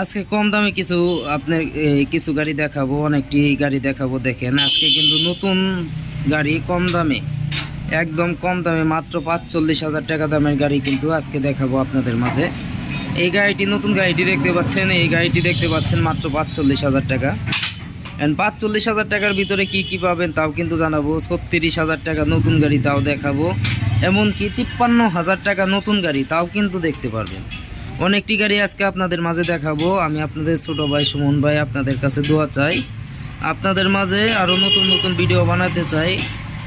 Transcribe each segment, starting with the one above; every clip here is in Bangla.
আজকে কম দামে কিছু আপনার কিছু গাড়ি দেখাবো, অনেকটি গাড়ি দেখাবো দেখেন। আজকে কিন্তু নতুন গাড়ি কম দামে, একদম কম দামে, মাত্র পাঁচচল্লিশ হাজার টাকা দামের গাড়ি কিন্তু আজকে দেখাবো আপনাদের মাঝে। এই গাড়িটি, নতুন গাড়িটি দেখতে পাচ্ছেন? এই গাড়িটি দেখতে পাচ্ছেন মাত্র পাঁচচল্লিশ হাজার টাকা। অ্যান্ড পাঁচচল্লিশ হাজার টাকার ভিতরে কি কি পাবেন তাও কিন্তু জানাব। ছত্রিশ হাজার টাকা নতুন গাড়ি তাও দেখাবো। এমনকি তিপ্পান্ন হাজার টাকা নতুন গাড়ি তাও কিন্তু দেখতে পারবেন। অনেকটি গাড়ি আজকে আপনাদের মাঝে দেখাবো। আমি আপনাদের ছোট ভাই সুমন ভাই আপনাদের কাছে দোয়া চাই। আপনাদের মাঝে আরও নতুন নতুন ভিডিও বানাতে চাই।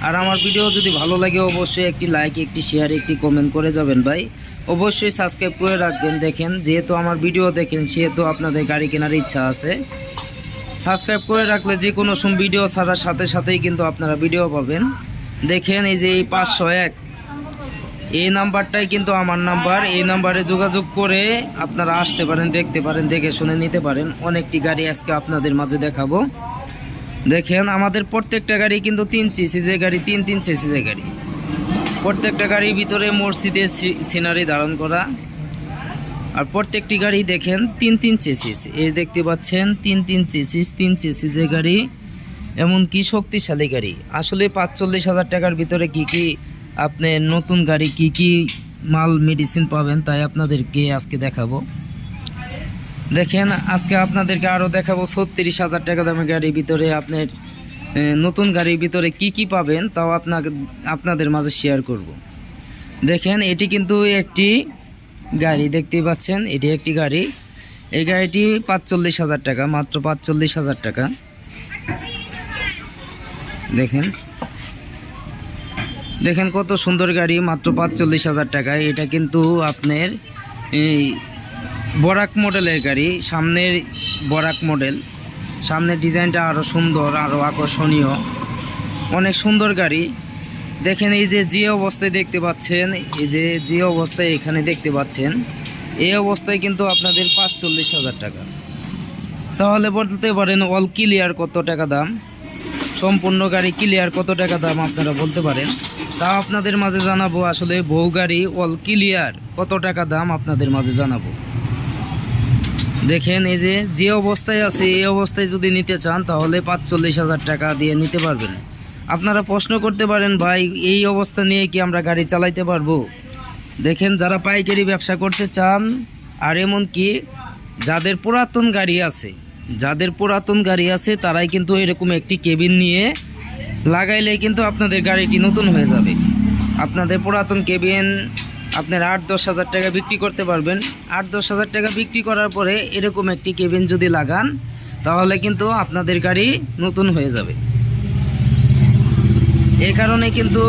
আর আমার ভিডিও যদি ভালো লাগে, অবশ্যই একটি লাইক একটি শেয়ার একটি কমেন্ট করে যাবেন ভাই। অবশ্যই সাবস্ক্রাইব করে রাখবেন। দেখেন, যেহেতু আমার ভিডিও দেখেন, সেহেতু আপনাদের গাড়ি কেনার ইচ্ছা আছে। সাবস্ক্রাইব করে রাখলে যে কোনো ভিডিও ছাড়ার সাথে সাথেই কিন্তু আপনারা ভিডিও পাবেন। দেখেন, এই যে এই পাঁচশো এক। এই নাম্বারটাই কিন্তু আমার নাম্বার। এই নাম্বারে যোগাযোগ করে আপনারা আসতে পারেন, দেখতে পারেন, দেখে শুনে নিতে পারেন। অনেকটি গাড়ি আজকে আপনাদের মাঝে দেখাবো। দেখেন, আমাদের প্রত্যেকটা গাড়ি কিন্তু তিন সিসিজের গাড়ি, তিন তিন সিসিজের গাড়ি। প্রত্যেকটা গাড়ির ভিতরে মসজিদের সিনারি ধারণ করা। আর প্রত্যেকটি গাড়ি দেখেন, তিন তিন চেসিস এই দেখতে পাচ্ছেন, তিন তিন চেসিস তিন চেসিসের গাড়ি। এমনকি শক্তিশালী গাড়ি। আসলে পাঁচচল্লিশ হাজার টাকার ভিতরে কি কি আপনি নতুন গাড়ি কি কি মাল মেডিসিন পাবেন তাই আপনাদেরকে আজকে দেখাবো। দেখেন, আজকে আপনাদেরকে আরও দেখাবো ছত্রিশ হাজার টাকা দামের গাড়ির ভিতরে আপনার নতুন গাড়ির ভিতরে কি কি পাবেন তাও আপনাকে, আপনাদের মাঝে শেয়ার করব। দেখেন, এটি কিন্তু একটি গাড়ি, দেখতেই পাচ্ছেন, এটি একটি গাড়ি। এই গাড়িটি পাঁচচল্লিশ হাজার টাকা, মাত্র পাঁচচল্লিশ হাজার টাকা। দেখেন। দেখেন কত সুন্দর গাড়ি, মাত্র পাঁচচল্লিশ হাজার টাকায় এটা কিন্তু আপনার এই বরাক মডেলের গাড়ি, সামনের বরাক মডেল। সামনের ডিজাইনটা আরও সুন্দর আরও আকর্ষণীয়। অনেক সুন্দর গাড়ি। দেখেন এই যে যে অবস্থায় দেখতে পাচ্ছেন, এই যে যে অবস্থায় এখানে দেখতে পাচ্ছেন, এই অবস্থায় কিন্তু আপনাদের পাঁচচল্লিশ হাজার টাকা। তাহলে বলতে পারেন অল ক্লিয়ার কত টাকা দাম? সম্পূর্ণ গাড়ি ক্লিয়ার কত টাকা দাম আপনারা বলতে পারেন? তা আপনাদের মাঝে জানাব আসলে বউ গাড়ি অল ক্লিয়ার। কত টাকা দাম আপনাদের মাঝে জানাব? দেখেন, এই যে যে অবস্থায় আছে, এই অবস্থায় যদি নিতে চান, তাহলে পাঁচচল্লিশ হাজার টাকা দিয়ে নিতে পারবেন। আপনারা প্রশ্ন করতে পারেন, ভাই, এই অবস্থা নিয়ে কি আমরা গাড়ি চালাইতে পারব? দেখেন, যারা পাইকারি ব্যবসা করতে চান, আর এমনকি যাদের পুরাতন গাড়ি আছে, যাদের পুরাতন গাড়ি আছে, তারাই কিন্তু এরকম একটি কেবিন নিয়ে লাগাইলে কিন্তু আপনাদের গাড়িটি নতুন হয়ে যাবে। আপনাদের পুরাতন কেবিন, আপনার আট দশ হাজার টাকা বিক্রি করতে পারবেন। আট দশ হাজার টাকা বিক্রি করার পরে এরকম একটি কেবিন যদি লাগান, তাহলে কিন্তু আপনাদের গাড়ি নতুন হয়ে যাবে। এই কারণে কিন্তু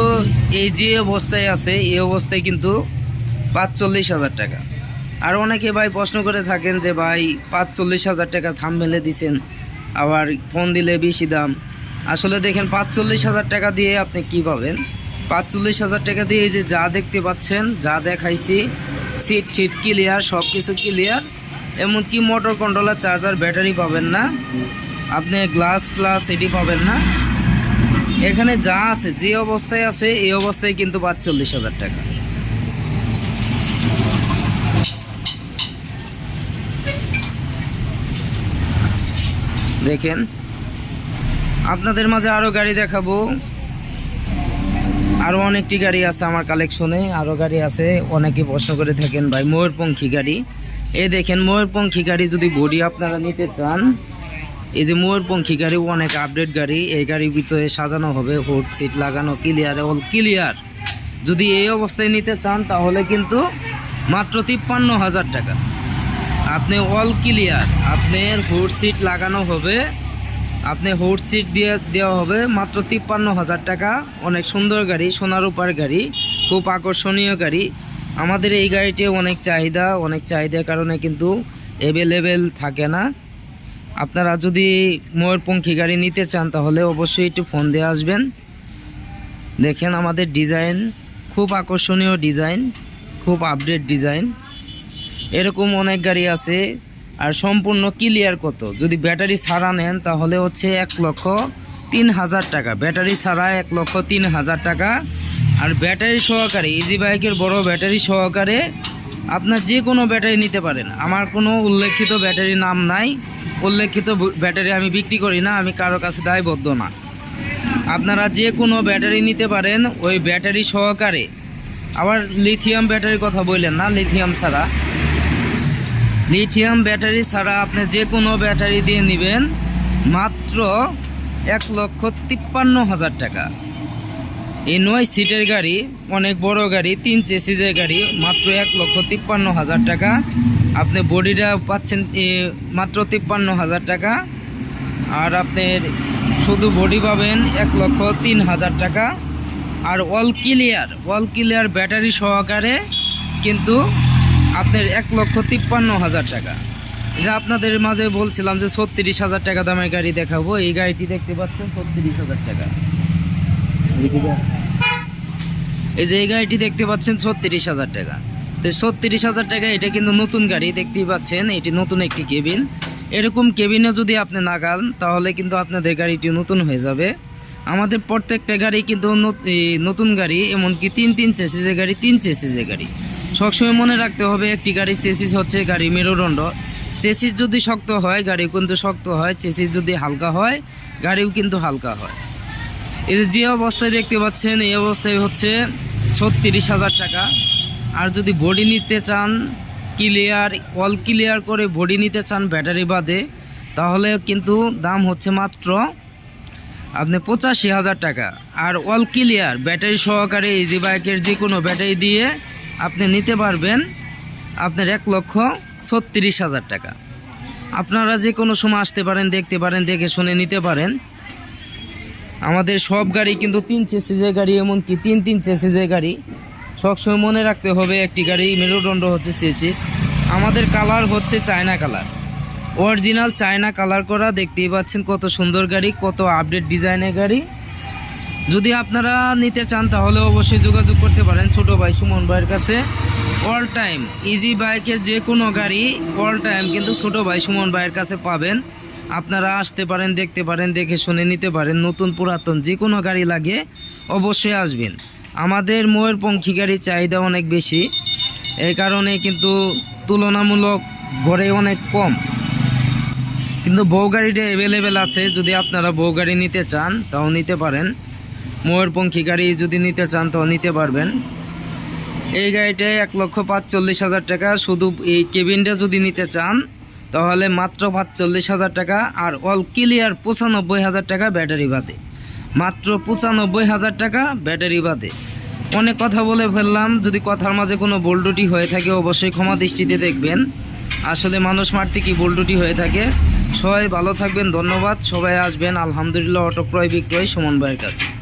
এই যে অবস্থায় আছে, এই অবস্থায় কিন্তু পাঁচচল্লিশ হাজার টাকা। আর অনেকে ভাই প্রশ্ন করে থাকেন যে ভাই, পাঁচচল্লিশ হাজার টাকা থাম মেলে দিছেন, আবার ফোন দিলে বেশি দাম। আসলে দেখেন পাঁচচল্লিশ হাজার টাকা দিয়ে আপনি কি পাবেন? পাঁচচল্লিশ হাজার টাকা দিয়ে এই যে যা দেখতে পাচ্ছেন, যা দেখাইছি, সিট টিট ক্লিয়ার সব কিছু ক্লিয়ার এমনকি মোটর কন্ট্রোলার চার্জার ব্যাটারি পাবেন না। আপনি গ্লাস ক্লাস এটি পাবেন না। এখানে যা আছে, যে অবস্থায় আছে, এই অবস্থায় কিন্তু পাঁচচল্লিশ হাজার টাকা। দেখেন আপনাদের মাঝে আরও গাড়ি দেখাবো। আরও অনেকটি গাড়ি আছে আমার কালেকশনে আরও গাড়ি আছে, অনেকে প্রশ্ন করে থাকেন, ভাই, ময়ূরপঙ্খী গাড়ি? এই দেখেন, ময়ূরপঙ্খী গাড়ি যদি বডি আপনারা নিতে চান, এই যে ময়ূরপঙ্খী গাড়ি, অনেক আপডেট গাড়ি, এই গাড়ির ভিতরে সাজানো হবে, হুড সিট লাগানো ক্লিয়ার অল ক্লিয়ার যদি এই অবস্থায় নিতে চান, তাহলে কিন্তু মাত্র তিপ্পান্ন হাজার টাকা। আপনি অল ক্লিয়ার আপনার হুড সিট লাগানো হবে আপনি হুড সিট দিয়ে দেওয়া হবে মাত্র তিপ্পান্ন হাজার টাকা। অনেক সুন্দর গাড়ি, সোনার উপর গাড়ি, খুব আকর্ষণীয় গাড়ি। আমাদের এই গাড়িটি অনেক চাহিদা, অনেক চাহিদার কারণে কিন্তু অ্যাভেলেবেল থাকে না। আপনারা যদি ময়ূরপঙ্খী গাড়ি নিতে চান, তাহলে অবশ্যই একটু ফোন দিয়ে আসবেন। দেখেন আমাদের ডিজাইন, খুব আকর্ষণীয় ডিজাইন, খুব আপডেট ডিজাইন। এরকম অনেক গাড়ি আছে। আর সম্পূর্ণ ক্লিয়ার কত? যদি ব্যাটারি ছাড়া নেন, তাহলে হচ্ছে এক লক্ষ তিন হাজার টাকা। ব্যাটারি ছাড়া এক লক্ষ তিন হাজার টাকা। আর ব্যাটারি সহকারে ইজি বাইকের বড় ব্যাটারি সহকারে আপনার যে কোনো ব্যাটারি নিতে পারেন। আমার কোনো উল্লেখিত ব্যাটারি নাম নাই। উল্লেখিত ব্যাটারি আমি বিক্রি করি না, আমি কারও কাছে দায়বদ্ধ না। আপনারা যে কোনো ব্যাটারি নিতে পারেন, ওই ব্যাটারি সহকারে। আবার লিথিয়াম ব্যাটারির কথা বললেন না লিথিয়াম ছাড়া। লিথিয়াম ব্যাটারি ছাড়া আপনি যে কোনো ব্যাটারি দিয়ে নেবেন মাত্র এক লক্ষ তিপ্পান্ন হাজার টাকা। এই নয় সিটের গাড়ি, অনেক বড় গাড়ি, তিন চেসিজের গাড়ি, মাত্র এক লক্ষ তিপ্পান্ন হাজার টাকা। আপনি বডিটা পাচ্ছেন মাত্র তিপ্পান্ন হাজার টাকা। আর আপনার শুধু বডি পাবেন এক লক্ষ তিন হাজার টাকা। আর all clear all clear battery সহকারে কিন্তু আপনার এক লক্ষ তিপ্পান্ন হাজার টাকা। যা আপনাদের মাঝে বলছিলাম যে ছত্রিশ হাজার টাকা দামের গাড়ি দেখাবো, এই গাড়িটি দেখতে পাচ্ছেন ছত্রিশ হাজার টাকা। এই যে এই গাড়িটি দেখতে পাচ্ছেন ছত্রিশ হাজার টাকা। তো ছত্রিশ হাজার টাকা, এটা কিন্তু নতুন গাড়ি দেখতেই পাচ্ছেন, এটি নতুন একটি কেবিন। এরকম কেবিনে যদি আপনি নাগান তাহলে কিন্তু আপনাদের গাড়িটি নতুন হয়ে যাবে। আমাদের প্রত্যেকটা গাড়ি কিন্তু নত- নতুন গাড়ি, এমনকি তিন তিন চেসিসের গাড়ি, তিন চেসিসের গাড়ি। সবসময় মনে রাখতে হবে, একটি গাড়ির চেসিস হচ্ছে গাড়ি মেরুদণ্ড। চেসিস যদি শক্ত হয় গাড়ি কিন্তু শক্ত হয়, চেসিস যদি হালকা হয়, গাড়িও কিন্তু হালকা হয়। এই যে যে অবস্থায় দেখতে পাচ্ছেন, এই অবস্থায় হচ্ছে ছত্রিশ হাজার টাকা। আর যদি বডি নিতে চান, ক্লিয়ার, অল ক্লিয়ার করে বডি নিতে চান ব্যাটারি বাদে, তাহলে কিন্তু দাম হচ্ছে মাত্র আপনি পঁচাশি হাজার টাকা। আর অল ক্লিয়ার, ব্যাটারি সহকারে ইজি বাইকের যে কোনো ব্যাটারি দিয়ে আপনি নিতে পারবেন আপনার এক লক্ষ ছত্রিশ হাজার টাকা। আপনারা যে কোনো সময় আসতে পারেন, দেখতে পারেন, দেখে শুনে নিতে পারেন। আমাদের সব গাড়ি কিন্তু তিন চেসিজের গাড়ি, এমনকি তিন তিন চেসিজের গাড়ি। সবসময় মনে রাখতে হবে, একটি গাড়ি মেরুদণ্ড হচ্ছে চেসিস। আমাদের কালার হচ্ছে China colour. Original China colour করা, দেখতেই পাচ্ছেন কত সুন্দর গাড়ি, কত আপডেট ডিজাইনের গাড়ি। যদি আপনারা নিতে চান, তাহলে অবশ্যই যোগাযোগ করতে পারেন ছোট ভাই সুমন ভাইয়ের কাছে। অল টাইম ইজি বাইকের যে কোনো গাড়ি অল টাইম কিন্তু ছোট ভাই সুমন ভাইয়ের কাছে পাবেন। আপনারা আসতে পারেন, দেখতে পারেন, দেখে শুনে নিতে পারেন। নতুন, পুরাতন যে কোনো গাড়ি লাগে, অবশ্যই আসবেন। আমাদের ময়ূরপঙ্খী গাড়ির চাহিদা অনেক বেশি। এই কারণে কিন্তু তুলনামূলক ঘরে অনেক কম। কিন্তু বউ গাড়িটা অ্যাভেলেবেল আছে। যদি আপনারা বউ গাড়ি নিতে চান, তাও নিতে পারেন। ময়ূরপঙ্খী গাড়ি যদি নিতে চান তাও নিতে পারবেন। এই গাড়িটায় এক লক্ষ পাঁচচল্লিশ হাজার টাকা। শুধু এই কেবিনটা যদি নিতে চান, তাহলে মাত্র পাঁচচল্লিশ হাজার টাকা আর অল ক্লিয়ার পঁচানব্বই হাজার টাকা ব্যাটারি বাদে। মাত্র পঁচানব্বই হাজার টাকা ব্যাটারি বাদে। অনেক কথা বলে ফেললাম। যদি কথার মাঝে কোনো বোল্ডুটি হয়ে থাকে, অবশ্যই ক্ষমা দৃষ্টিতে দেখবেন। আসলে মানুষ মারতে কি বোল্ডুটি হয়ে থাকে? সবাই ভালো থাকবেন, ধন্যবাদ। সবাই আসবেন। আলহামদুলিল্লাহ অটো ক্রয় বিক্রয় সুমন কাছে।